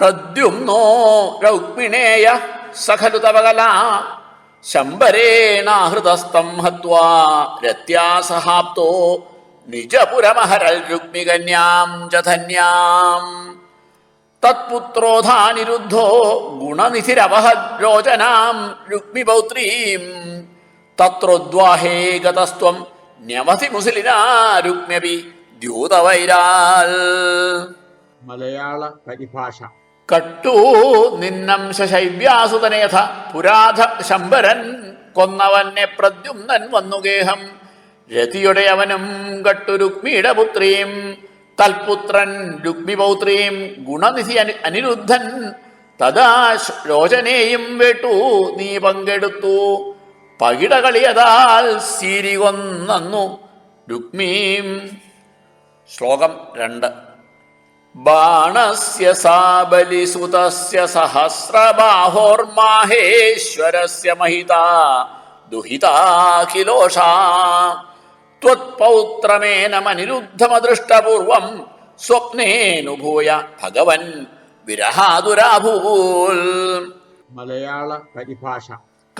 പ്രദ്യുമ്നോ രൗക്മിണേയ സഖലു തവകല ശംബരേണാഹൃതസ്തം ഹത്വാ രത്യാസഹാപ്തോ നിജപുരമഹരൽ രുക്മികന്യാം ച ധന്യാം തത്പുത്രോധാനിരുദ്ധോ ഗുണനിധിരവഹരോചനാം രുക്മിപൗത്രീം. തത്രോദ്വാഹേ ഗതസ്ത്വം ന്യമതി മുസലിനാ രുക്മ്യപി ദ്യൂതവൈരാൽ. മലയാള പരിഭാഷ. കട്ടു നിന്നംശൈവ്യാസുതനേഥ പുരാധ ശംബരൻ കൊന്നവനെ പ്രദ്യുമ്നൻ വന്നുഗേഹം രതിയുടെ അവനും കട്ടു രുക്മിയുടെ പുത്രീം. തൽപുത്രൻ രുക്മിപൗത്രീം ഗുണനിധി അനു അനിരുദ്ധൻ. തഥാ രോചനേയും വേട്ടു നീ പങ്കെടുത്തു. പകിടകളിയതാൽ സീരികൊന്നു രുക്മീം. ശ്ലോകം രണ്ട്. ബാണസ്യ സാബലിസുതസ്യ സഹസ്രബാഹോർമാഹേശ്വരസ്യ മഹിത ദുഹിതാഖിലോഷ. ത്വത്പൗത്രമേനമനിരുദ്ധമദൃഷ്ടപൂർവം സ്വപ്നേനുഭൂയ ഭഗവൻ വിരഹാതുരാഭൂൽ. മലയാള പരിഭാഷ.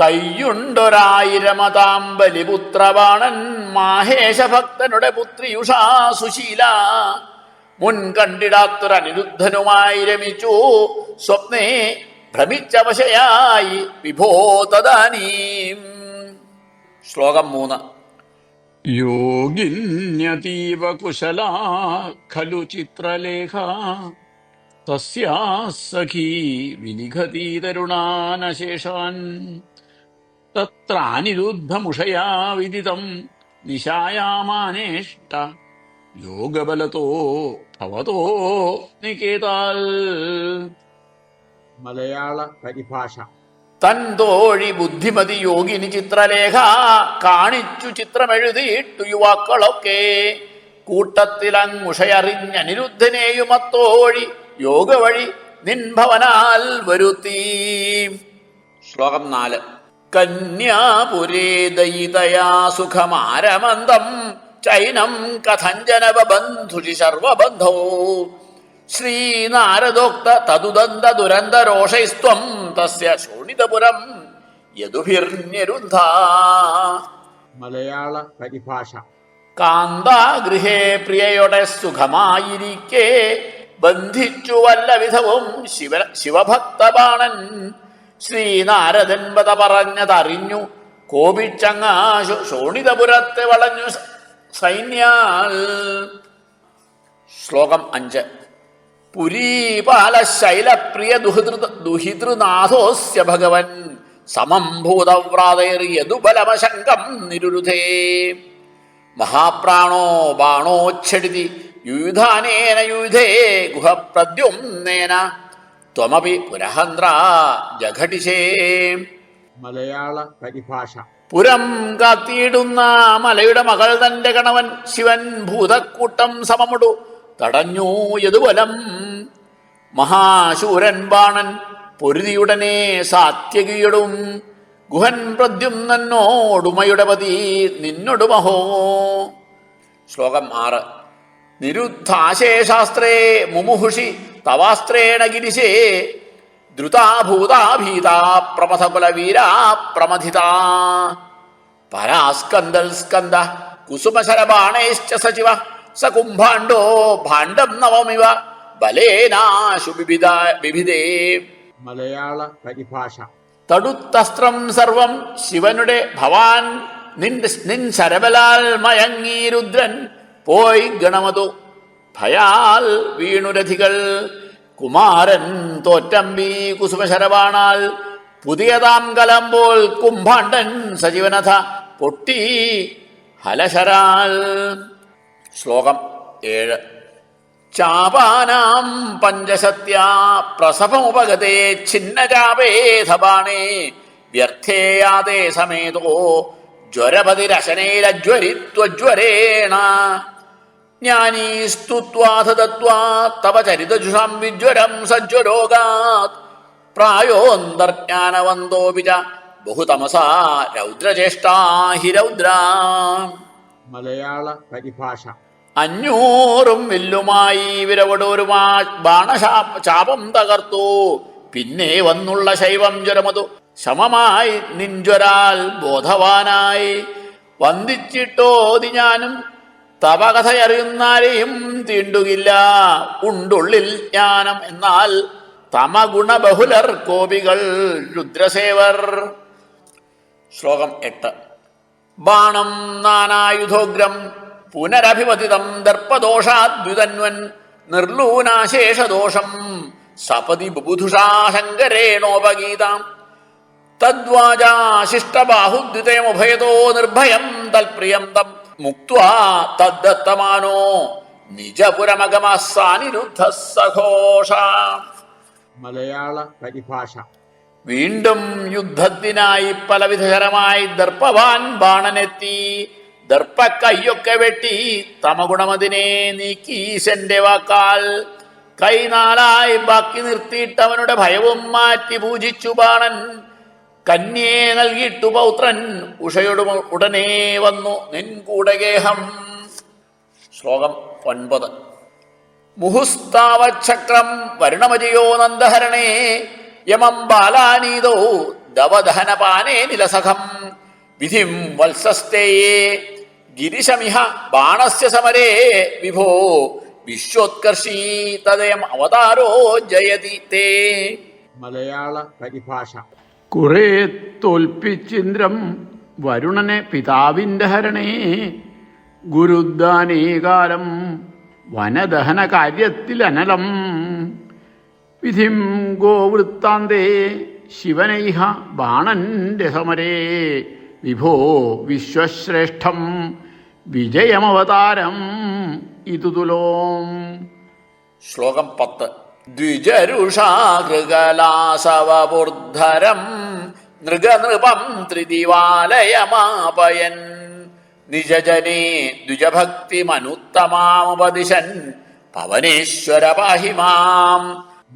കയ്യുണ്ടൊരായിരമതാംബലിപുത്രബാണൻ മാഹേശഭക്തനുടെ പുത്രിയുഷാ സുശീല. മുൻ കണ്ടിടാത്തൊരനിരുദ്ധനുമായി രമിച്ചു. സ്വപ്നേ ഭ്രമിച്ചവശയായി വിഭോ തദാനീം ശ്ലോകം മൂന്ന്. യോഗിന്യതീവ കുശല ഖലു ചിത്രലേഖ. തസ്യാ സഖീ വിനിഘതി തരുണാനശേഷാൻ തത്രാനിരുദ്ധമുഷയാ വിദിതം നിശായാമാനേഷ്ട. യോഗബലതോ ഭവതോ നികേതാൽ മലയാള പരിഭാഷ തൻതോഴി ബുദ്ധിമതി യോഗിനി ചിത്രലേഖ കാണിച്ചു ചിത്രമെഴുതിയിട്ടു യുവാക്കളൊക്കെ. കൂട്ടത്തിലങ്ങുഷയറിഞ്ഞനിരുദ്ധനെയും അത്തോഴി യോഗ വഴി നിൻഭവനാൽ വരുത്തി. ശ്ലോകം നാല്. കന്യാപുരേ ദയിതയാ സുഖമാരമന്ദം ചൈനം കഥഞ്ജനവബന്ധുജി സർവബന്ധോ. ശ്രീനാരദോക്ത തതുദന്ത ദുരന്തരോഷൈസ്ത്വം തസ്യ ശോണിതപുരം യദുഭിർനിരുദ്ധ മലയാള പരിഭാഷ. കാന്താഗൃഹേ പ്രിയയുടെ സുഖമായിരിക്കെ. ബന്ധിച്ചു വല്ല വിധവും ശിവ ശിവഭക്തബാണൻ. ശ്രീനാരദൻ പത പറഞ്ഞതറിഞ്ഞു. കോപിച്ചങ്ങാശു ശോണിതപുരത്തെ വളഞ്ഞു സൈന്യാൽ. ശ്ലോകം അഞ്ച്. പുരീപാല ശൈലപ്രിയ ദുഹിതൃ ദുഹിതൃനാഥോസ്യ ഭഗവൻ സമം ഭൂതവ്രാതൈർയദുബലമശങ്കം നിരുരുധേ. മഹാപ്രാണോ ബാണോച്ഛടിതി യുയുധാനേന യുയുധേ ഗുഹപ്രദ്യുംനേന ത്വമപി പുരഹന്ത്ര ജഘടിശേ മലയാള പരിഭാഷ. പുരം കാത്തിയിടുന്ന മലയുടെ മകൾ തന്റെ കണവൻ ശിവൻ ഭൂതക്കൂട്ടം സമമുടു. തടഞ്ഞു യതുവലം മഹാശൂരൻ ബാണൻ പൊരുതിയുടനെ സാത്യകിയടും. ഗുഹൻ പ്രദ്യുമ്നോടുമയുടെ പതി നിന്നൊടുമഹോ. ശ്ലോകം ആറ്. നിരുദ്ധാശേഷാസ്ത്രേ മുമുഹുഷി തവാസ്ത്രേണ ഗിരിശേ. ദ്രുതാഭൂതാഭീതാ പ്രമഥകുലവീരാ പ്രമഥിതാ. പരാസ്കന്ദൽ സ്കന്ദ കുസുമശരബാണേശ്ച സചിവ സ കുംഭാണ്ഡോ ഭാണ്ഡം നവമിവ ബലേനാശു ബിബിദേ മലയാള പരിഭാഷ. തടുത്തസ്ത്രം സർവം ശിവനുടെ ഭവാൻ നിൻ നിൻ ശരബലാൽ മയങ്ങി രുദ്രൻ പോയി ഗണമതു. ഭയാൽ വീണുരഥികൾ കുമാരൻ തോറ്റമ്പി കുസുമശരവാണാൽ പുതിയതാം കലമ്പോൾ കുംഭാണ്ഡൻ സജീവനഥ പൊട്ടി ഹലശരാൽ. ശ്ലോകം ഏഴ്. ചാപാനാം പഞ്ചസത്യ പ്രസവമുപഗതേ ഛിന്നചാപേധബാണേ വ്യർത്ഥേയാതേ സമേതോ ജ്വരപതിരശനേരജ്വരിത്വജ്വരേണ. ജ്ഞാനീസ്തുത്വാഥ ദത്വാ തവ ചരിതജുഷാം വിജ്വരം സജ്വരോഗാത് പ്രായോന്തർജ്ഞാനവന്തോപിച ബഹുതമസാ രൗദ്രചേഷ്ടാ ഹി രൗദ്ര. മലയാള പരിഭാഷ അഞ്ഞൂറും വില്ലുമായി വിരവടൂരുമാ ബാണശാ ചാപം തകർത്തു. പിന്നെ വന്നുള്ള ശൈവം ജ്വരമതു ശമമായി നിൻജ്വരാൽ ബോധവാനായി. വന്ദിച്ചിട്ടോതി ഞാനും തവ കഥയറിയുന്നാരെയും തീണ്ടുകില്ല. ഉണ്ടുള്ളിൽ ജ്ഞാനം എന്നാൽ തമഗുണ ബഹുലർ കോപികൾ രുദ്രസേവർ. ശ്ലോകം എട്ട്. ബാണം നാനായുധോഗ്രം പുനരഭിപതിതം ദർപ്പദോഷാദ്വിതന്വൻ നിർലൂനാശേഷദോഷം സപതി ബുബുധുഷാ ശങ്കരേണോപഗീതാം. തദ്വാജാശിഷ്ടബാഹുദ്വിതയമുഭയതോ നിർഭയം തൽപ്രിയം തം മുക്വാ തദ്ദത്തമാനോ നിജപുരമഗമസാനിരുദ്ധ സഘോഷ മലയാള പരിഭാഷ. വീണ്ടും യുദ്ധത്തിനായി പലവിധകരമായി ദർപ്പവാൻ ബാണനെത്തി. ദർപ്പക്കയ്യൊക്കെ വെട്ടി തമഗുണമതിനെ നീക്കീശന്റെ വാക്കാൽ. കൈനാലായി ബാക്കി നിർത്തിയിട്ടവനുടെ ഭയവും മാറ്റി പൂജിച്ചു ബാണൻ. കന്യേ നൽകിയിട്ടു പൗത്രൻ. ഉഷയോട് ഉടനെ വന്നു. നിൻകൂടഗേഹം. ശ്ലോകം ഒൻപത്. മുഹുസ്താവചക്രം വരുണമജയോ നന്ദഹരണേ. യമം ബാലാനീതോ ദവദഹനപാനേ നിലസഖം. വിധിം വത്സസ്തേയേ ഗിരിശമിഹ ബാണസ്യ സമരേ. വിഭോ വിശ്വോത്കർഷീ തദയം അവതാരോ ജയതി തേ. മലയാള പരിഭാഷ. കുറെ തോൽപ്പിച്ചിന്ദ്രം വരുണനെ പിതാവിന്റെ ഹരണേ. ഗുരുദാനീകാലം വനദഹന കാര്യത്തിൽ അനലം. വിധിം ഗോവൃത്താന്തേ ശിവനൈഹ ബാണന്റെ സമരേ. വിഭോ വിശ്വശ്രേഷ്ഠം വിജയമവതാരം ഇതുതുലോം. ശ്ലോകം പത്ത്. ദ്വിജരുഷാകൃകലാസവബുർധരം നൃഗനൃപം ത്രിദിവാലയമാപയൻ. നിജജനേ ദ്വിജഭക്തിമനുത്തമാമുപദിശൻ പവനേശ്വര പാഹി മാം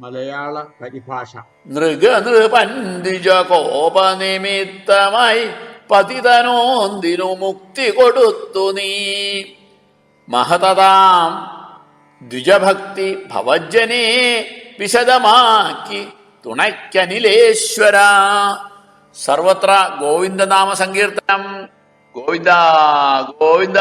മലയാള പരിഭാഷ നൃഗനൃപൻ ദ്വിജകോപനിമിത്തമായി പതിതനോന്തിനു മുക്തി കൊടുത്തു നീ. മഹതതാം ദ്വിജഭക്തി ഭവജ്ജനെ വിശദമാക്കി തുണയ്ക്കനിലേശ്വര. സർവത്ര ഗോവിന്ദനാമ സങ്കീർത്തനം ഗോവിന്ദ ഗോവിന്ദ.